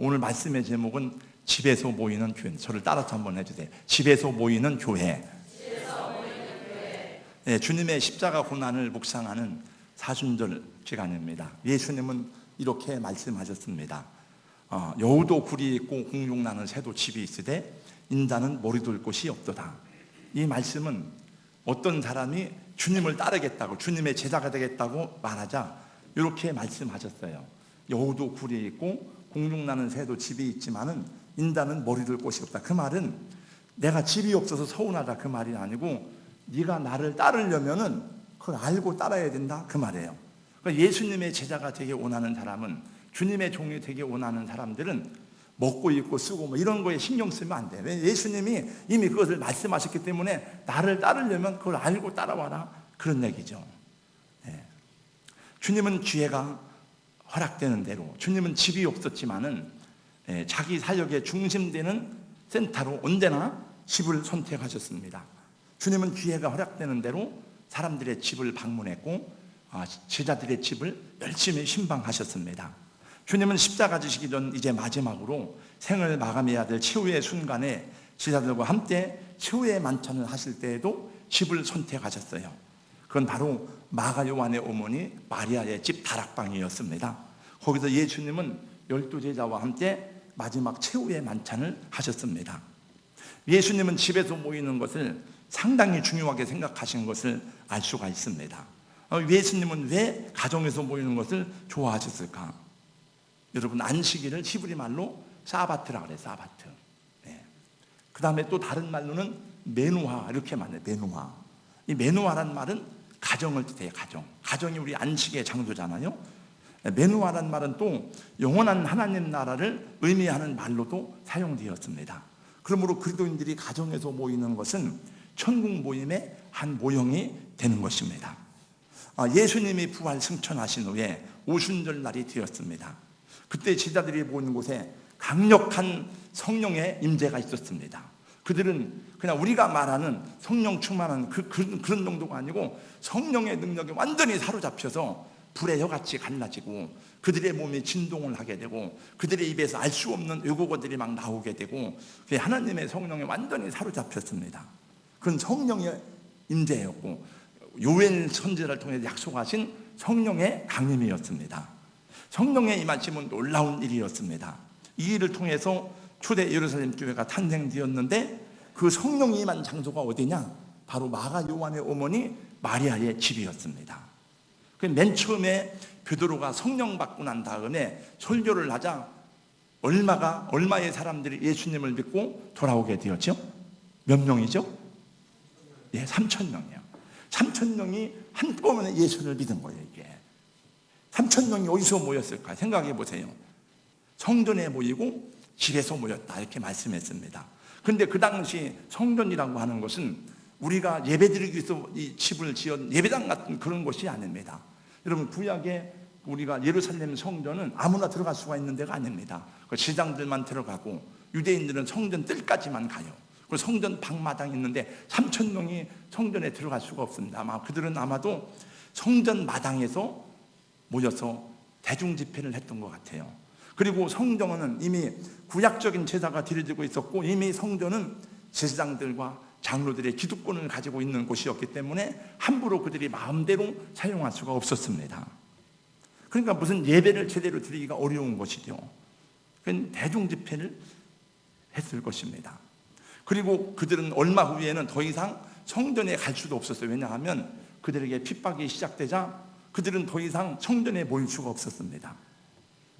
오늘 말씀의 제목은 집에서 모이는 교회. 저를 따라서 한번 해주세요. 집에서 모이는 교회. 예, 주님의 십자가 고난을 묵상하는 사순절 시간입니다. 예수님은 이렇게 말씀하셨습니다. 어, 여우도 굴이 있고 공룡나는 새도 집이 있으되 인자는 머리둘 곳이 없도다. 이 말씀은 어떤 사람이 주님을 따르겠다고 주님의 제자가 되겠다고 말하자 이렇게 말씀하셨어요. 여우도 굴이 있고 공룡나는 새도 집이 있지만은 인자는 머리둘 곳이 없다. 그 말은 내가 집이 없어서 서운하다 그 말이 아니고 네가 나를 따르려면은 그걸 알고 따라야 된다 그 말이에요. 그러니까 예수님의 제자가 되게 원하는 사람은 주님의 종이 되게 원하는 사람들은 먹고 입고 쓰고 뭐 이런 거에 신경 쓰면 안 돼. 왜 예수님이 이미 그것을 말씀하셨기 때문에 나를 따르려면 그걸 알고 따라와라 그런 얘기죠. 예. 주님은 기회가 허락되는 대로 주님은 집이 없었지만은 예, 자기 사역의 중심되는 센터로 언제나 집을 선택하셨습니다. 주님은 기회가 허락되는 대로 사람들의 집을 방문했고 아, 제자들의 집을 열심히 신방하셨습니다. 주님은 십자가 지시기 전 이제 마지막으로 생을 마감해야 될 최후의 순간에 제자들과 함께 최후의 만찬을 하실 때에도 집을 선택하셨어요. 그건 바로 마가 요한의 어머니 마리아의 집 다락방이었습니다. 거기서 예수님은 열두 제자와 함께 마지막 최후의 만찬을 하셨습니다. 예수님은 집에서 모이는 것을 상당히 중요하게 생각하신 것을 알 수가 있습니다. 어, 예수님은 왜 가정에서 모이는 것을 좋아하셨을까? 여러분 안식일을 히브리 말로 사바트라 그래 사바트. 네. 그 다음에 또 다른 말로는 메누화 이렇게 말해 메누화. 이 메누화란 말은 가정을 뜻해요 가정. 가정이 우리 안식의 장소잖아요. 메누화란 말은 또 영원한 하나님 나라를 의미하는 말로도 사용되었습니다. 그러므로 그리스도인들이 가정에서 모이는 것은 천국 모임의 한 모형이 되는 것입니다. 아, 예수님이 부활 승천하신 후에 오순절 날이 되었습니다. 그때 제자들이 모인 곳에 강력한 성령의 임재가 있었습니다. 그들은 그냥 우리가 말하는 성령 충만한 그, 그, 그런 정도가 아니고 성령의 능력에 완전히 사로잡혀서 불의 혀같이 갈라지고 그들의 몸이 진동을 하게 되고 그들의 입에서 알 수 없는 외국어들이 막 나오게 되고 하나님의 성령에 완전히 사로잡혔습니다. 그건 성령의 임재였고 요엘 선지자를 통해 약속하신 성령의 강림이었습니다. 성령의 임하심은 놀라운 일이었습니다. 이 일을 통해서 초대 예루살렘 교회가 탄생되었는데 그 성령이 임한 장소가 어디냐? 바로 마가 요한의 어머니 마리아의 집이었습니다. 그맨 처음에 베드로가 성령 받고 난 다음에 설교를 하자 얼마가 얼마의 사람들이 예수님을 믿고 돌아오게 되었죠? 몇 명이죠? 예, 3천 명이요. 3천 명이 한꺼번에 예수를 믿은 거예요, 이게. 3천 명이 어디서 모였을까? 생각해 보세요. 성전에 모이고 집에서 모였다. 이렇게 말씀했습니다. 근데 그 당시 성전이라고 하는 것은 우리가 예배드리기 위해서 이 집을 지은 예배당 같은 그런 것이 아닙니다. 여러분, 구약에 우리가 예루살렘 성전은 아무나 들어갈 수가 있는 데가 아닙니다. 그 시장들만 들어가고 유대인들은 성전 뜰까지만 가요. 그 성전 방마당 있는데 3천 명이 성전에 들어갈 수가 없습니다. 아마 그들은 아마도 성전 마당에서 모여서 대중 집회를 했던 것 같아요. 그리고 성전은 이미 구약적인 제사가 드려지고 있었고 이미 성전은 제사장들과 장로들의 기득권을 가지고 있는 곳이었기 때문에 함부로 그들이 마음대로 사용할 수가 없었습니다. 그러니까 무슨 예배를 제대로 드리기가 어려운 것이죠. 대중 집회를 했을 것입니다. 그리고 그들은 얼마 후에는 더 이상 성전에 갈 수도 없었어요. 왜냐하면 그들에게 핍박이 시작되자 그들은 더 이상 성전에 모일 수가 없었습니다.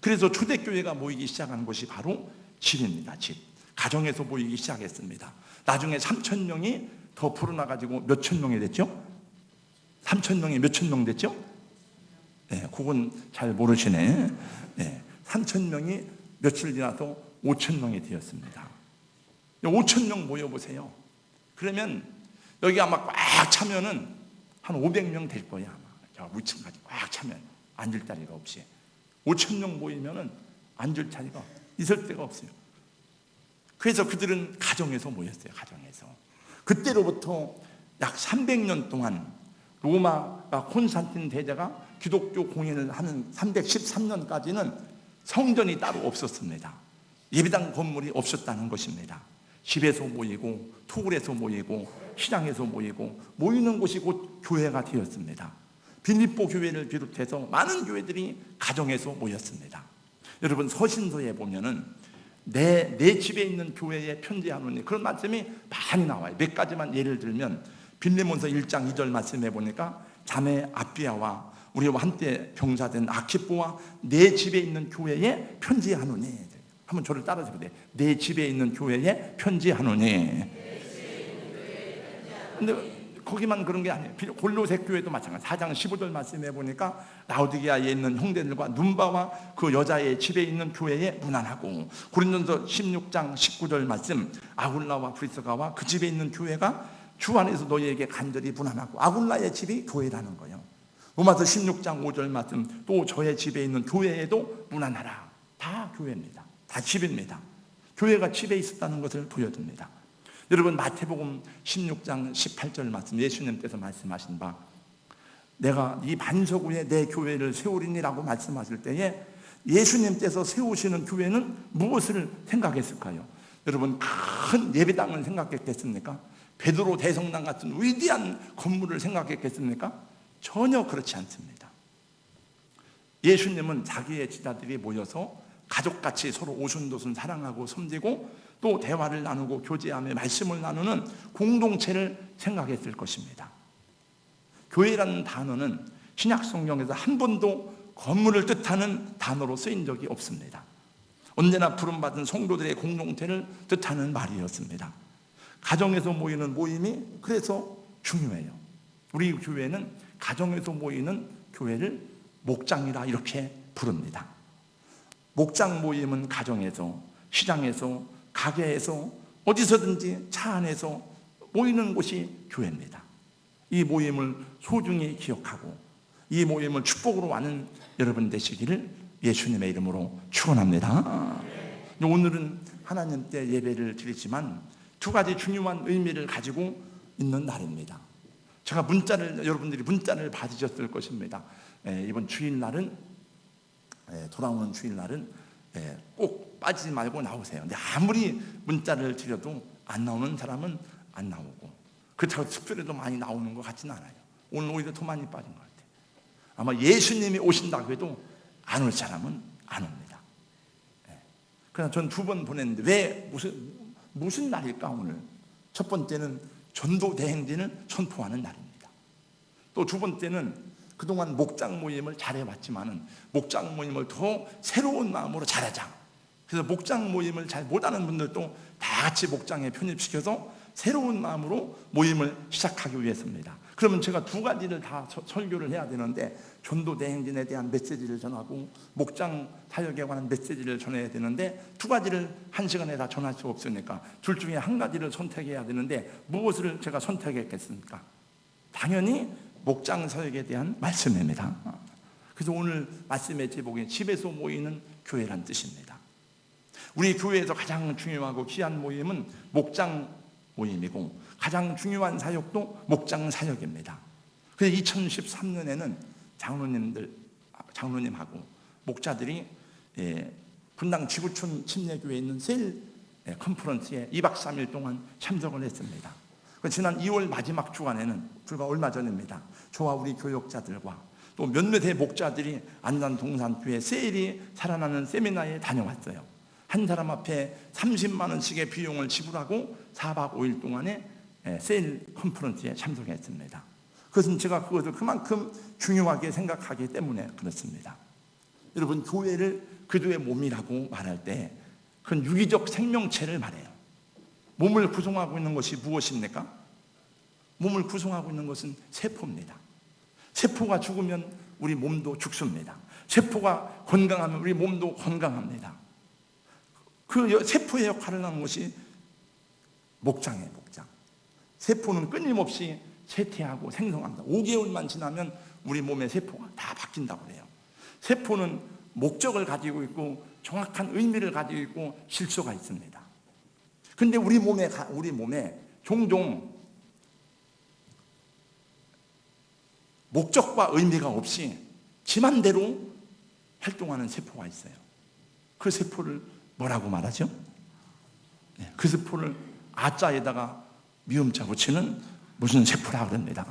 그래서 초대교회가 모이기 시작한 곳이 바로 집입니다. 집. 가정에서 모이기 시작했습니다. 나중에 3천 명이 더 불어나가지고 몇 천 명이 됐죠? 3천 명이 몇 천 명 됐죠? 네, 그건 잘 모르시네. 네, 3천 명이 며칠 지나서 5천 명이 되었습니다. 5천 명 모여보세요. 그러면 여기 아마 꽉 차면은 한 500명 될 거야. 아마. 저 위층까지 꽉 차면 앉을 자리가 없이. 5천 명 모이면은 앉을 자리가 있을 데가 없어요. 그래서 그들은 가정에서 모였어요. 가정에서. 그때로부터 약 300년 동안 로마가 콘산틴 대제가 기독교 공인을 하는 313년까지는 성전이 따로 없었습니다. 예배당 건물이 없었다는 것입니다. 집에서 모이고 토굴에서 모이고 시장에서 모이고 모이는 곳이 곧 교회가 되었습니다. 빌립보 교회를 비롯해서 많은 교회들이 가정에서 모였습니다. 여러분 서신서에 보면은 내, 내 집에 있는 교회에 편지하노니 그런 말씀이 많이 나와요. 몇 가지만 예를 들면 빌레몬서 1장 2절 말씀해 보니까 자매 아비아와 우리와 한때 병사된 아키뽀와 내 집에 있는 교회에 편지하노니 한번 저를 따라서 그래. 내 집에 있는 교회에 편지하노니. 근데 거기만 그런 게 아니에요. 골로새 교회도 마찬가지. 4장 15절 말씀해 보니까 라우디게아에 있는 형제들과 눈바와 그 여자의 집에 있는 교회에 무난하고 고린도서 16장 19절 말씀 아굴라와 브리스가와 그 집에 있는 교회가 주 안에서 너희에게 간절히 무난하고 아굴라의 집이 교회라는 거예요. 로마서 16장 5절 말씀 또 저의 집에 있는 교회에도 무난하라. 다 교회입니다. 다 집입니다. 교회가 집에 있었다는 것을 보여줍니다. 여러분 마태복음 16장 18절 말씀 예수님께서 말씀하신 바 내가 이 반석 위에 내 교회를 세우리니라고 말씀하실 때에 예수님께서 세우시는 교회는 무엇을 생각했을까요? 여러분 큰 예배당을 생각했겠습니까? 베드로 대성당 같은 위대한 건물을 생각했겠습니까? 전혀 그렇지 않습니다. 예수님은 자기의 지자들이 모여서 가족같이 서로 오순도순 사랑하고 섬기고 또 대화를 나누고 교제하며 말씀을 나누는 공동체를 생각했을 것입니다. 교회라는 단어는 신약 성경에서 한 번도 건물을 뜻하는 단어로 쓰인 적이 없습니다. 언제나 부름받은 성도들의 공동체를 뜻하는 말이었습니다. 가정에서 모이는 모임이 그래서 중요해요. 우리 교회는 가정에서 모이는 교회를 목장이라 이렇게 부릅니다. 목장 모임은 가정에서, 시장에서, 가게에서, 어디서든지 차 안에서 모이는 곳이 교회입니다. 이 모임을 소중히 기억하고 이 모임을 축복으로 하는 여러분 되시기를 예수님의 이름으로 축원합니다. 오늘은 하나님 때 예배를 드리지만 두 가지 중요한 의미를 가지고 있는 날입니다. 제가 문자를 여러분들이 문자를 받으셨을 것입니다. 예, 이번 주일날은 예, 돌아오는 주일날은 예, 꼭 빠지지 말고 나오세요. 근데 아무리 문자를 드려도 안 나오는 사람은 안 나오고 그렇다고 특별히도 많이 나오는 것 같지는 않아요. 오늘 오히려 더 많이 빠진 것 같아요. 아마 예수님이 오신다고 해도 안 올 사람은 안 옵니다. 그래서 전 두 번 보냈는데 왜 무슨 무슨 날일까 오늘? 첫 번째는 전도 대행진을 선포하는 날입니다. 또 두 번째는 그동안 목장 모임을 잘해왔지만은 목장 모임을 더 새로운 마음으로 잘하자. 그래서 목장 모임을 잘 못하는 분들도 다 같이 목장에 편입시켜서 새로운 마음으로 모임을 시작하기 위해서입니다. 그러면 제가 두 가지를 다 설교를 해야 되는데 전도 대행진에 대한 메시지를 전하고 목장 사역에 관한 메시지를 전해야 되는데 두 가지를 한 시간에 다 전할 수 없으니까 둘 중에 한 가지를 선택해야 되는데 무엇을 제가 선택했겠습니까? 당연히 목장 사역에 대한 말씀입니다. 그래서 오늘 말씀의 제목이 집에서 모이는 교회란 뜻입니다. 우리 교회에서 가장 중요하고 귀한 모임은 목장 모임이고 가장 중요한 사역도 목장 사역입니다. 그래서 2013년에는 장로님들 장로님하고 목자들이 예, 분당 지구촌 침례교회에 있는 세일 예, 컨퍼런스에 2박 3일 동안 참석을 했습니다. 그 지난 2월 마지막 주간에는 불과 얼마 전입니다. 저와 우리 교역자들과 또 몇몇의 목자들이 안산 동산교회 세일이 살아나는 세미나에 다녀왔어요. 한 사람 앞에 30만 원씩의 비용을 지불하고 4박 5일 동안에 예, 세일 컨퍼런스에 참석했습니다. 그것은 제가 그것을 그만큼 중요하게 생각하기 때문에 그렇습니다. 여러분 교회를 그도의 몸이라고 말할 때 그건 유기적 생명체를 말해요. 몸을 구성하고 있는 것이 무엇입니까? 몸을 구성하고 있는 것은 세포입니다. 세포가 죽으면 우리 몸도 죽습니다. 세포가 건강하면 우리 몸도 건강합니다. 그 세포의 역할을 하는 것이 목장이에요, 목장. 세포는 끊임없이 쇠퇴하고 생성합니다. 5개월만 지나면 우리 몸의 세포가 다 바뀐다고 그래요. 세포는 목적을 가지고 있고 정확한 의미를 가지고 있고 실소가 있습니다. 근데 우리 몸에 우리 몸에 종종 목적과 의미가 없이 지만대로 활동하는 세포가 있어요. 그 세포를 뭐라고 말하죠? 네, 그 세포를 아자에다가 미음자 붙이는 무슨 세포라 그럽니다.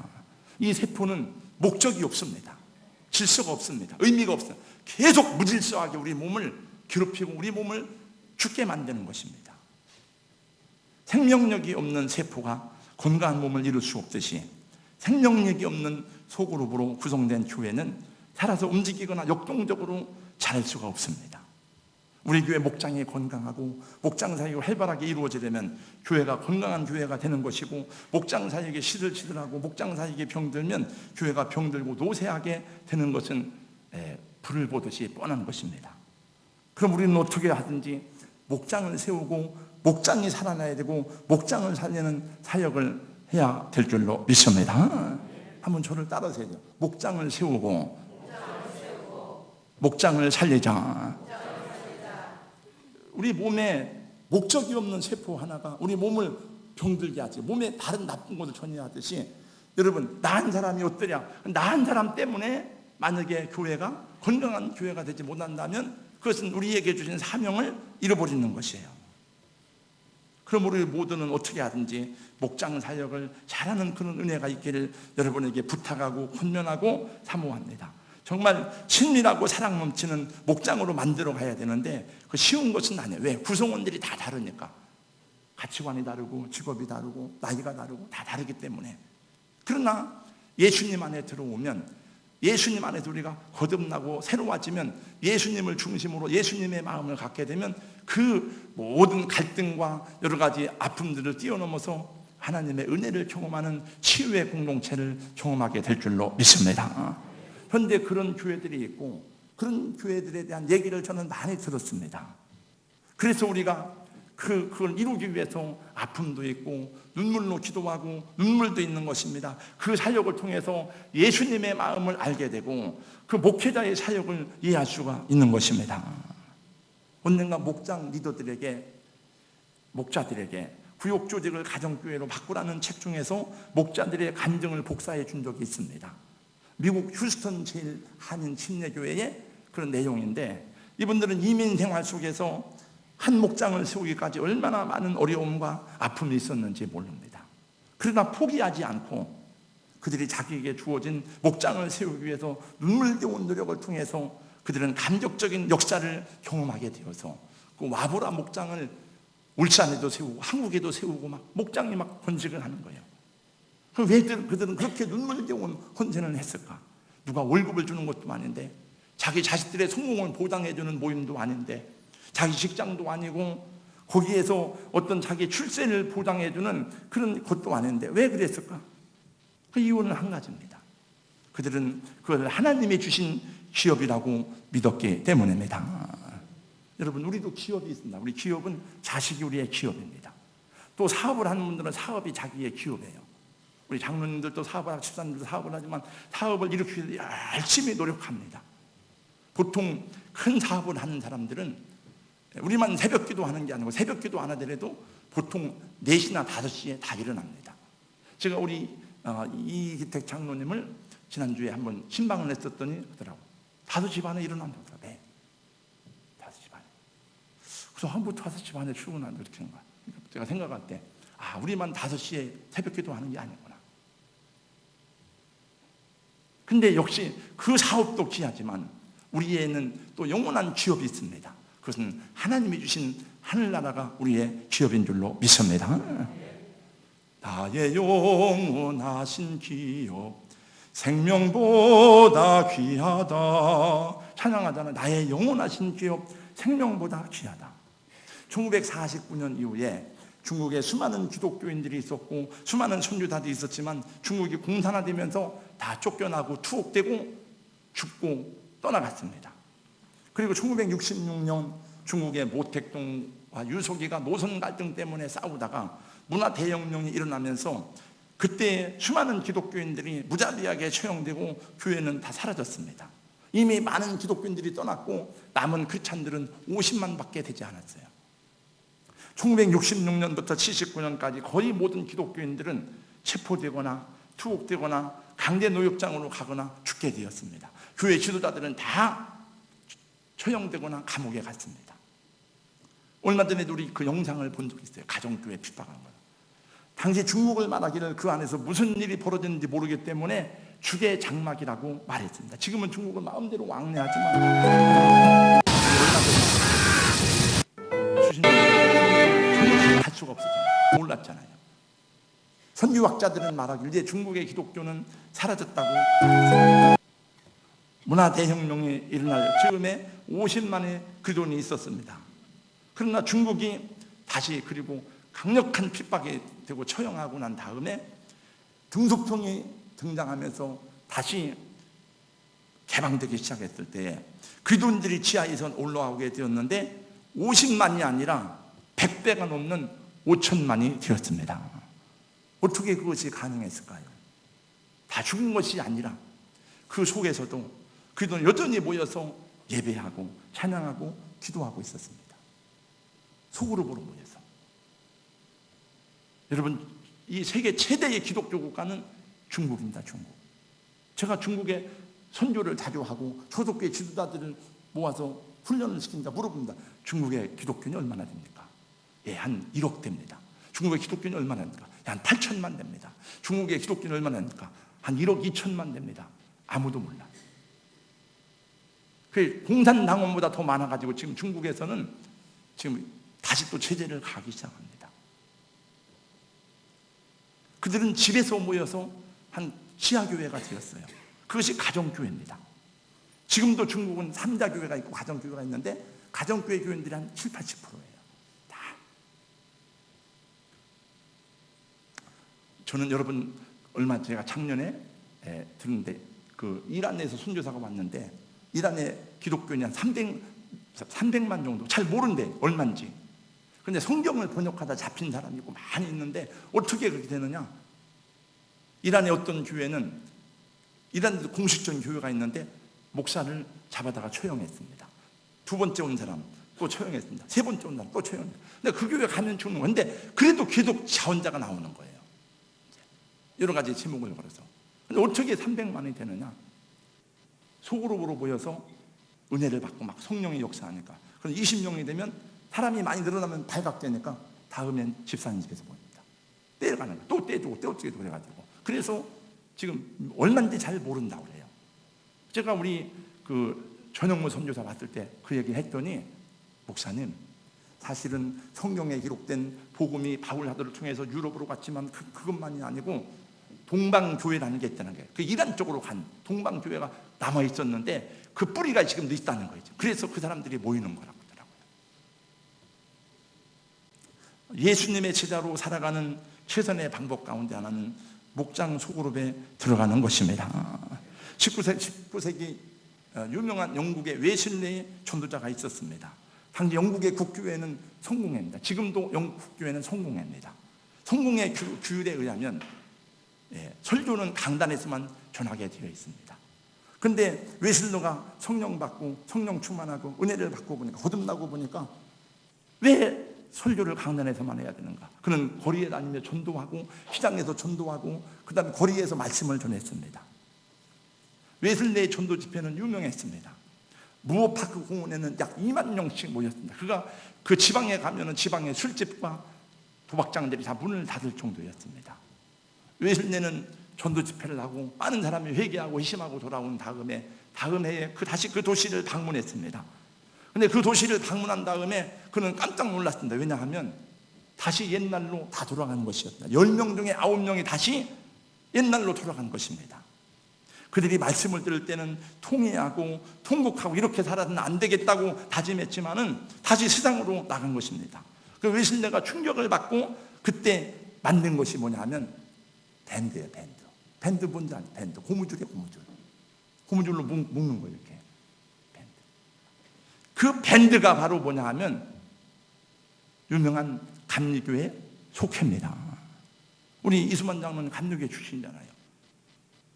이 세포는 목적이 없습니다. 질서가 없습니다. 의미가 없어요. 계속 무질서하게 우리 몸을 괴롭히고 우리 몸을 죽게 만드는 것입니다. 생명력이 없는 세포가 건강한 몸을 이룰 수 없듯이 생명력이 없는 소그룹으로 구성된 교회는 살아서 움직이거나 역동적으로 자랄 수가 없습니다. 우리 교회 목장이 건강하고 목장 사역이 활발하게 이루어지려면 교회가 건강한 교회가 되는 것이고 목장 사역이 시들시들하고 목장 사역이 병들면 교회가 병들고 노쇠하게 되는 것은 에, 불을 보듯이 뻔한 것입니다. 그럼 우리는 어떻게 하든지 목장을 세우고 목장이 살아나야 되고 목장을 살리는 사역을 해야 될 줄로 믿습니다. 한번 저를 따라서요. 목장을 세우고 목장을 살리자. 우리 몸에 목적이 없는 세포 하나가 우리 몸을 병들게 하지. 몸에 다른 나쁜 것을 전이하듯이 여러분 나 한 사람이 어떠냐? 나 한 사람 때문에 만약에 교회가 건강한 교회가 되지 못한다면 그것은 우리에게 주신 사명을 잃어버리는 것이에요. 그럼 우리 모두는 어떻게 하든지 목장 사역을 잘하는 그런 은혜가 있기를 여러분에게 부탁하고 권면하고 사모합니다. 정말 친밀하고 사랑 넘치는 목장으로 만들어 가야 되는데 그 쉬운 것은 아니에요. 왜? 구성원들이 다 다르니까. 가치관이 다르고 직업이 다르고 나이가 다르고 다 다르기 때문에. 그러나 예수님 안에 들어오면 예수님 안에서 우리가 거듭나고 새로워지면 예수님을 중심으로 예수님의 마음을 갖게 되면 그 모든 갈등과 여러 가지 아픔들을 뛰어넘어서 하나님의 은혜를 경험하는 치유의 공동체를 경험하게 될 줄로 믿습니다. 현대 그런 교회들이 있고 그런 교회들에 대한 얘기를 저는 많이 들었습니다. 그래서 우리가 그, 그걸 이루기 위해서 아픔도 있고 눈물로 기도하고 눈물도 있는 것입니다. 그 사역을 통해서 예수님의 마음을 알게 되고 그 목회자의 사역을 이해할 수가 있는 것입니다. 언젠가 목장 리더들에게 목자들에게 구역 조직을 가정교회로 바꾸라는 책 중에서 목자들의 감정을 복사해 준 적이 있습니다. 미국 휴스턴 제일 한인 침례교회의 그런 내용인데 이분들은 이민 생활 속에서 한 목장을 세우기까지 얼마나 많은 어려움과 아픔이 있었는지 모릅니다. 그러나 포기하지 않고 그들이 자기에게 주어진 목장을 세우기 위해서 눈물겨운 노력을 통해서 그들은 감격적인 역사를 경험하게 되어서 그 와보라 목장을 울산에도 세우고 한국에도 세우고 막 목장이 막 번식을 하는 거예요. 왜 그들은 그렇게 눈물겨운 헌신을 했을까? 누가 월급을 주는 것도 아닌데 자기 자식들의 성공을 보장해주는 모임도 아닌데 자기 직장도 아니고 거기에서 어떤 자기 출세를 보장해주는 그런 것도 아닌데 왜 그랬을까? 그 이유는 한 가지입니다. 그들은 그걸 하나님이 주신 기업이라고 믿었기 때문입니다. 여러분, 우리도 기업이 있습니다. 우리 기업은 자식이 우리의 기업입니다. 또 사업을 하는 분들은 사업이 자기의 기업이에요. 우리 장로님들도 사업을 하고 집사님들도 사업을 하지만 사업을 일으키기 위해 열심히 노력합니다. 보통 큰 사업을 하는 사람들은 우리만 새벽 기도 하는 게 아니고 새벽 기도 안 하더라도 보통 4시나 5시에 다 일어납니다. 제가 우리 어, 이기택 장로님을 지난주에 한번 신방을 했었더니 그러더라고. 5시 반에 일어난다고. 네. 5시 반에. 그래서 한부터 5시 반에 출근한다 이렇게 하는 거야. 그러니까 제가 생각할 때 아, 우리만 5시에 새벽 기도 하는 게 아니구나. 근데 역시 그 사업도 귀하지만 우리에는 또 영원한 기업이 있습니다. 그것은 하나님이 주신 하늘나라가 우리의 기업인 줄로 믿습니다. 나의 영원하신 기업 생명보다 귀하다. 찬양하잖아 나의 영원하신 기업 생명보다 귀하다. 1949년 이후에 중국에 수많은 기독교인들이 있었고 수많은 선교사들이 있었지만 중국이 공산화되면서 다 쫓겨나고 투옥되고 죽고 떠나갔습니다 그리고 1966년 중국의 모택동과 유석이가 노선 갈등 때문에 싸우다가 문화 대혁명이 일어나면서 그때 수많은 기독교인들이 무자비하게 처형되고 교회는 다 사라졌습니다. 이미 많은 기독교인들이 떠났고 남은 크리스찬들은 50만 밖에 되지 않았어요. 1966년부터 79년까지 거의 모든 기독교인들은 체포되거나 투옥되거나 강제 노역장으로 가거나 죽게 되었습니다. 교회 지도자들은 다 처형되거나 감옥에 갔습니다. 얼마 전에도 우리 그 영상을 본 적이 있어요. 가정교회 핍박한 거. 당시 중국을 말하기를 그 안에서 무슨 일이 벌어졌는지 모르기 때문에 죽의 장막이라고 말했습니다. 지금은 중국은 마음대로 왕래하지만 년갈 수가 없었잖아요. 몰랐잖아요. 선유학자들은 말하길 이제 중국의 기독교는 사라졌다고 문화 대혁명이 일어날 즈음에 50만의 그돈이 있었습니다. 그러나 중국이 다시 그리고 강력한 핍박이 되고 처형하고 난 다음에 등속통이 등장하면서 다시 개방되기 시작했을 때 그돈들이 지하에서 올라오게 되었는데 50만이 아니라 100배가 넘는 5천만이 되었습니다. 어떻게 그것이 가능했을까요? 다 죽은 것이 아니라 그 속에서도 그들은 여전히 모여서 예배하고 찬양하고 기도하고 있었습니다. 소그룹으로 모여서. 여러분, 이 세계 최대의 기독교 국가는 중국입니다, 중국. 제가 중국에 선교를 자주 하고 소속교회 지도자들을 모아서 훈련을 시킨다 물어봅니다. 중국의 기독교는 얼마나 됩니까? 예, 한 1억 됩니다. 중국의 기독교는 얼마나 됩니까? 예, 한 8천만 됩니다. 중국의 기독교는 얼마나 됩니까? 한 1억 2천만 됩니다. 아무도 몰라. 그 공산당원보다 더 많아가지고 지금 중국에서는 지금 다시 또 체제를 가기 시작합니다. 그들은 집에서 모여서 한 지하교회가 되었어요. 그것이 가정교회입니다. 지금도 중국은 3자 교회가 있고 가정교회가 있는데 가정교회 교인들이 한 7, 80%예요. 다. 저는 여러분 얼마 제가 작년에 에, 들었는데 그 이란에서 선교사가 왔는데 이란의 기독교인이 한 300, 300만 정도. 잘 모른대 얼마인지. 근데 성경을 번역하다 잡힌 사람이 있고 많이 있는데 어떻게 그렇게 되느냐? 이란의 어떤 교회는 이란 공식적인 교회가 있는데 목사를 잡아다가 처형했습니다. 두 번째 온 사람 또 처형했습니다. 세 번째 온 사람 또 처형했습니다 근데 그 교회 가면 죽는 건데 그래도 계속 자원자가 나오는 거예요. 여러 가지 제목을 걸어서. 근데 어떻게 300만이 되느냐? 소그룹으로 모여서 은혜를 받고 막 성령이 역사하니까. 그럼 20명이 되면 사람이 많이 늘어나면 발각되니까 다음엔 집사님 집에서 모입니다. 떼어가는 거야 또 떼주고 떼어주기도 그래가지고. 그래서 지금 얼마인지 잘 모른다고 그래요. 제가 우리 그 전영무 선교사 봤을 때 그 얘기 했더니 목사님 사실은 성경에 기록된 복음이 바울 하도를 통해서 유럽으로 갔지만 그, 그것만이 아니고 동방교회라는 게 있다는 거예요. 그 이란 쪽으로 간 동방교회가 남아 있었는데 그 뿌리가 지금도 있다는 거죠 그래서 그 사람들이 모이는 거라고 하더라고요. 예수님의 제자로 살아가는 최선의 방법 가운데 하나는 목장 소그룹에 들어가는 것입니다. 19세기, 19세기 어, 유명한 영국의 웨슬레이 전도자가 있었습니다. 당시 영국의 국교회는 성공회입니다. 지금도 영국 국교회는 성공회입니다. 성공의 규, 규율에 의하면 예, 설교는 강단에서만 전하게 되어 있습니다. 근데 웨슬러가 성령 받고 성령 충만하고 은혜를 받고 보니까 거듭나고 보니까 왜 설교를 강단에서만 해야 되는가? 그는 거리에 다니며 전도하고 시장에서 전도하고 그다음에 거리에서 말씀을 전했습니다. 웨슬레의 전도 집회는 유명했습니다. 무어파크 공원에는 약 2만 명씩 모였습니다. 그가 그 지방에 가면은 지방의 술집과 도박장들이 다 문을 닫을 정도였습니다. 웨슬레는 전도 집회를 하고 많은 사람이 회개하고 회심하고 돌아온 다음에 다음 해에 그 다시 그 도시를 방문했습니다. 근데 그 도시를 방문한 다음에 그는 깜짝 놀랐습니다. 왜냐하면 다시 옛날로 다 돌아가는 것이었다. 10명 중에 9명이 다시 옛날로 돌아간 것입니다. 그들이 말씀을 들을 때는 통회하고 통곡하고 이렇게 살아서는 안 되겠다고 다짐했지만은 다시 세상으로 나간 것입니다. 그 웨슬레가 충격을 받고 그때 만든 것이 뭐냐 하면 밴드예요, 밴드. 밴드 뭔지 아니 밴드. 고무줄이에요, 고무줄. 고무줄로 묶, 는 거예요, 이렇게. 밴드. 그 밴드가 바로 뭐냐 하면 유명한 감리교회 속회입니다. 우리 이수만 장로는 감리교회 출신이잖아요.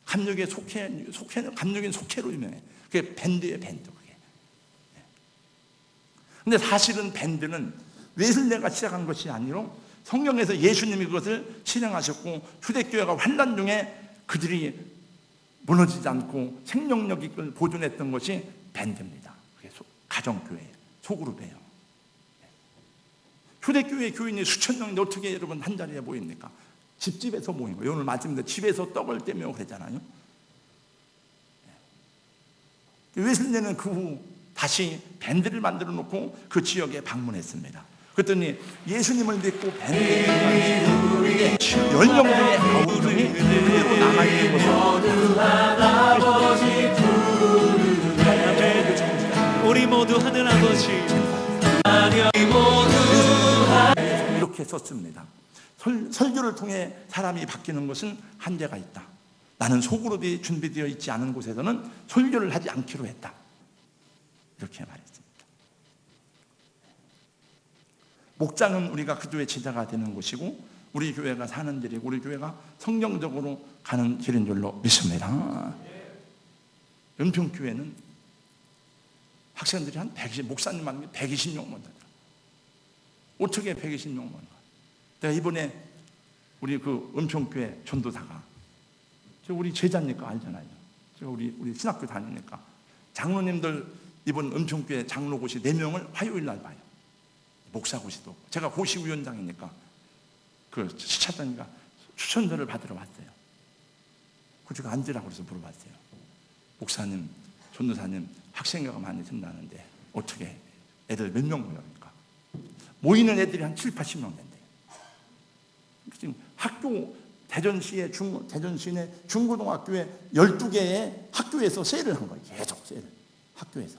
감리교회 속회, 속회는, 감리교회 속회로 유명해. 그게 밴드예요, 밴드. 그게. 네. 근데 사실은 밴드는 웨슬레가 시작한 것이 아니라 성경에서 예수님이 그것을 실행하셨고 휴대교회가 환란 중에 그들이 무너지지 않고 생명력을 보존했던 것이 밴드입니다. 가정교회, 소그룹이에요. 초대교회 교인이 수천 명인데 어떻게 여러분 한 자리에 모입니까? 집집에서 모인 거예요. 오늘 말씀인데 집에서 떡을 떼며 그랬잖아요. 웨슬리는 그 후 다시 밴드를 만들어 놓고 그 지역에 방문했습니다. 그랬더니 예수님을 믿고 밴드에 연령들의 아우성이 그대로 남아있는 것을 우리 모두 하늘 아버지 이렇게 썼습니다. 설, 설교를 통해 사람이 바뀌는 것은 한계가 있다. 나는 속으로 준비되어 있지 않은 곳에서는 설교를 하지 않기로 했다. 이렇게 말했습니다. 목장은 우리가 그도의 제자가 되는 곳이고 우리 교회가 사는 길이고 우리 교회가 성경적으로 가는 길인 줄로 믿습니다. 은평교회는 학생들이 한 120, 목사님만 120명만 되더라. 어떻게 120명만 내가 이번에 우리 그 은평교회 전도사가 저 우리 제자니까 알잖아요. 저 우리 우리 신학교 다니니까 장로님들 이번 은평교회 장로 고시 4명을 화요일 날 봐요. 목사 고시도 없고. 제가 고시 위원장이니까 그 시차장이가 추천서를 받으러 왔어요. 그 제가 앉으라고 그래서 물어봤어요. 목사님, 전도사님 학생회가 많이 든다는데 어떻게 애들 몇 명 모여니까 모이는 애들이 한 7, 80명 된대요. 지금 학교 대전시의 중 대전시내 중고등학교에 12개의 학교에서 세일을 한 거예요. 계속 세일. 학교에서.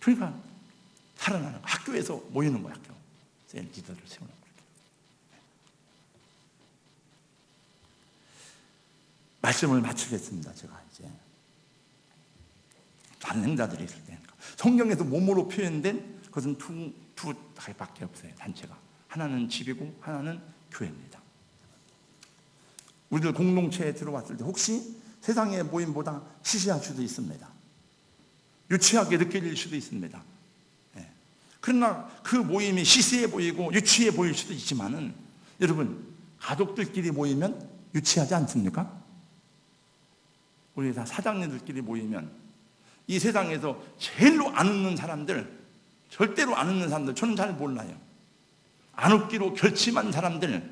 그러니까 살아나는 거. 학교에서 모이는 거야, 학교. 세일 리더를 세우는 거야. 말씀을 마치겠습니다, 제가 이제. 다른 행자들이 있을 테니까. 성경에서 몸으로 표현된 그것은 두, 두 가지밖에 없어요, 단체가. 하나는 집이고 하나는 교회입니다. 우리들 공동체에 들어왔을 때 혹시 세상의 모임보다 시시할 수도 있습니다. 유치하게 느껴질 수도 있습니다. 예. 그러나 그 모임이 시시해 보이고 유치해 보일 수도 있지만은 여러분 가족들끼리 모이면 유치하지 않습니까? 우리 다 사장님들끼리 모이면 이 세상에서 제일로 안 웃는 사람들 절대로 안 웃는 사람들 저는 잘 몰라요. 안 웃기로 결심한 사람들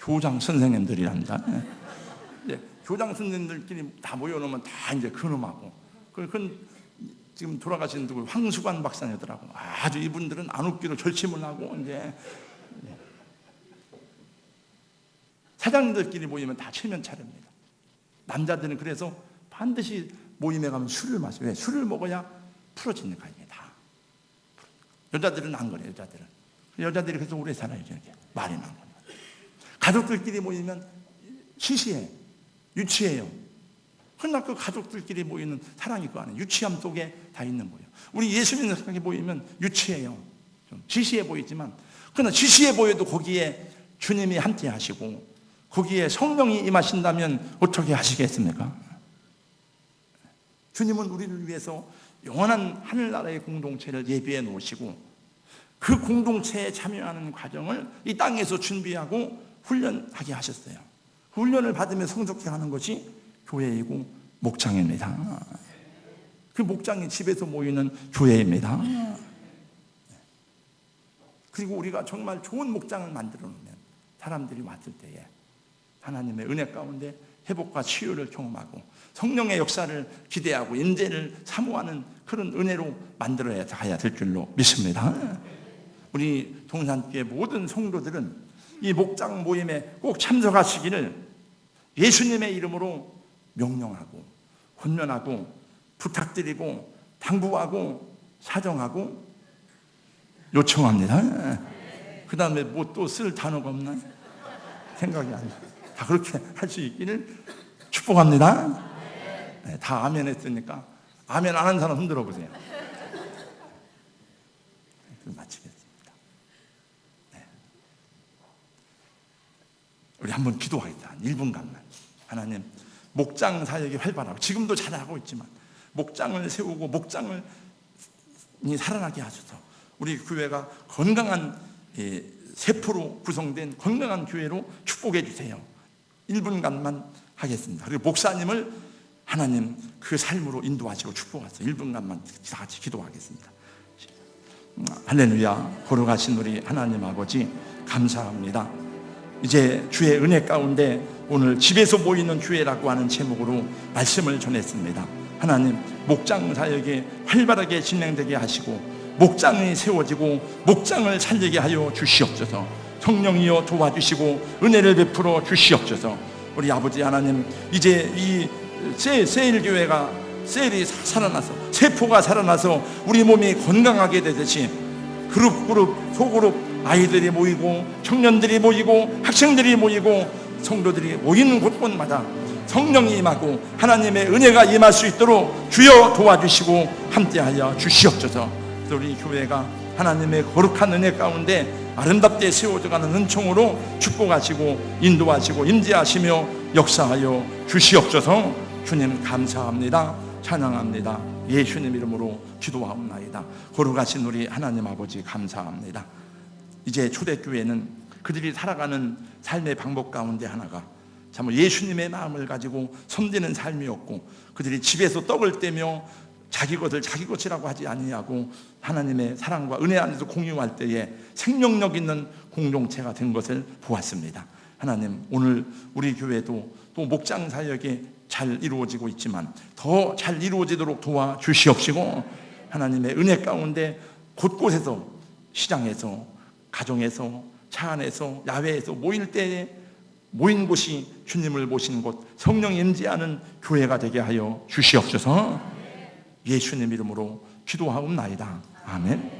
교장 선생님들이란다. 예, 교장 선생님들끼리 다 모여놓으면 다 이제 근엄하고 그건 지금 돌아가신 누구 황수관 박사님더라고 아주 이분들은 안 웃기로 결심을 하고 이제 예. 사장님들끼리 모이면 다 체면 차립니다. 남자들은 그래서 반드시 모임에 가면 술을 마셔. 왜? 술을 먹어야 풀어지니까 이게 다. 여자들은 안 그래, 여자들은. 여자들이 그래서 오래 살아요, 이렇게. 말이 많고. 가족들끼리 모이면 시시해. 유치해요. 그러나 그 가족들끼리 모이는 사랑이 그 안에 유치함 속에 다 있는 거예요. 우리 예수님 생각에 모이면 유치해요. 좀 지시해 보이지만, 그러나 지시해 보여도 거기에 주님이 함께 하시고, 거기에 성령이 임하신다면 어떻게 하시겠습니까? 주님은 우리를 위해서 영원한 하늘나라의 공동체를 예비해 놓으시고 그 공동체에 참여하는 과정을 이 땅에서 준비하고 훈련하게 하셨어요. 그 훈련을 받으며 성숙해 하는 것이 교회이고 목장입니다. 그 목장이 집에서 모이는 교회입니다. 그리고 우리가 정말 좋은 목장을 만들어 놓으면 사람들이 왔을 때에 하나님의 은혜 가운데 회복과 치유를 경험하고 성령의 역사를 기대하고 인재를 사모하는 그런 은혜로 만들어야 될 줄로 믿습니다. 우리 동산교회 모든 성도들은 이 목장 모임에 꼭 참석하시기를 예수님의 이름으로 명령하고 권면하고 부탁드리고 당부하고 사정하고 요청합니다. 그 다음에 뭐 또 쓸 단어가 없나? 생각이 안 나. 다 그렇게 할 수 있기를 축복합니다. 네, 다 아멘 했으니까 아멘 안 한 사람 흔들어 보세요. 네, 마치겠습니다. 네. 우리 한번 기도하겠다. 1분간만. 하나님, 목장 사역이 활발하고 지금도 잘하고 있지만 목장을 세우고 목장을 살아나게 하셔서 우리 교회가 건강한 세포로 구성된 건강한 교회로 축복해 주세요. 1분간만 하겠습니다. 그리고 목사님을 하나님 그 삶으로 인도하시고 축복하세요. 1분간만 다 같이 기도하겠습니다. 할렐루야 거룩하신 우리 하나님 아버지 감사합니다. 이제 주의 은혜 가운데 오늘 집에서 모이는 교회라고 하는 제목으로 말씀을 전했습니다. 하나님 목장 사역이 활발하게 진행되게 하시고 목장이 세워지고 목장을 살리게 하여 주시옵소서. 성령이여 도와주시고 은혜를 베풀어 주시옵소서. 우리 아버지 하나님 이제 이 세, 세일 교회가 셀이 살아나서 세포가 살아나서 우리 몸이 건강하게 되듯이 그룹 그룹 소그룹 아이들이 모이고 청년들이 모이고 학생들이 모이고 성도들이 모이는 곳곳마다 성령이 임하고 하나님의 은혜가 임할 수 있도록 주여 도와주시고 함께하여 주시옵소서. 우리 교회가 하나님의 거룩한 은혜 가운데 아름답게 세워져가는 은총으로 축복하시고 인도하시고 임재하시며 역사하여 주시옵소서. 주님 감사합니다. 찬양합니다. 예수님 이름으로 기도하옵나이다. 거룩하신 우리 하나님 아버지 감사합니다. 이제 초대교회는 그들이 살아가는 삶의 방법 가운데 하나가 참 예수님의 마음을 가지고 섬기는 삶이었고 그들이 집에서 떡을 떼며 자기 것을 자기 것이라고 하지 아니하고 하나님의 사랑과 은혜 안에서 공유할 때에 생명력 있는 공동체가 된 것을 보았습니다. 하나님 오늘 우리 교회도 또 목장 사역이 잘 이루어지고 있지만 더 잘 이루어지도록 도와 주시옵시고 하나님의 은혜 가운데 곳곳에서 시장에서 가정에서 차 안에서 야외에서 모일 때에 모인 곳이 주님을 모시는 곳 성령 임재하는 교회가 되게 하여 주시옵소서. 예수님 이름으로 기도하옵나이다. 아멘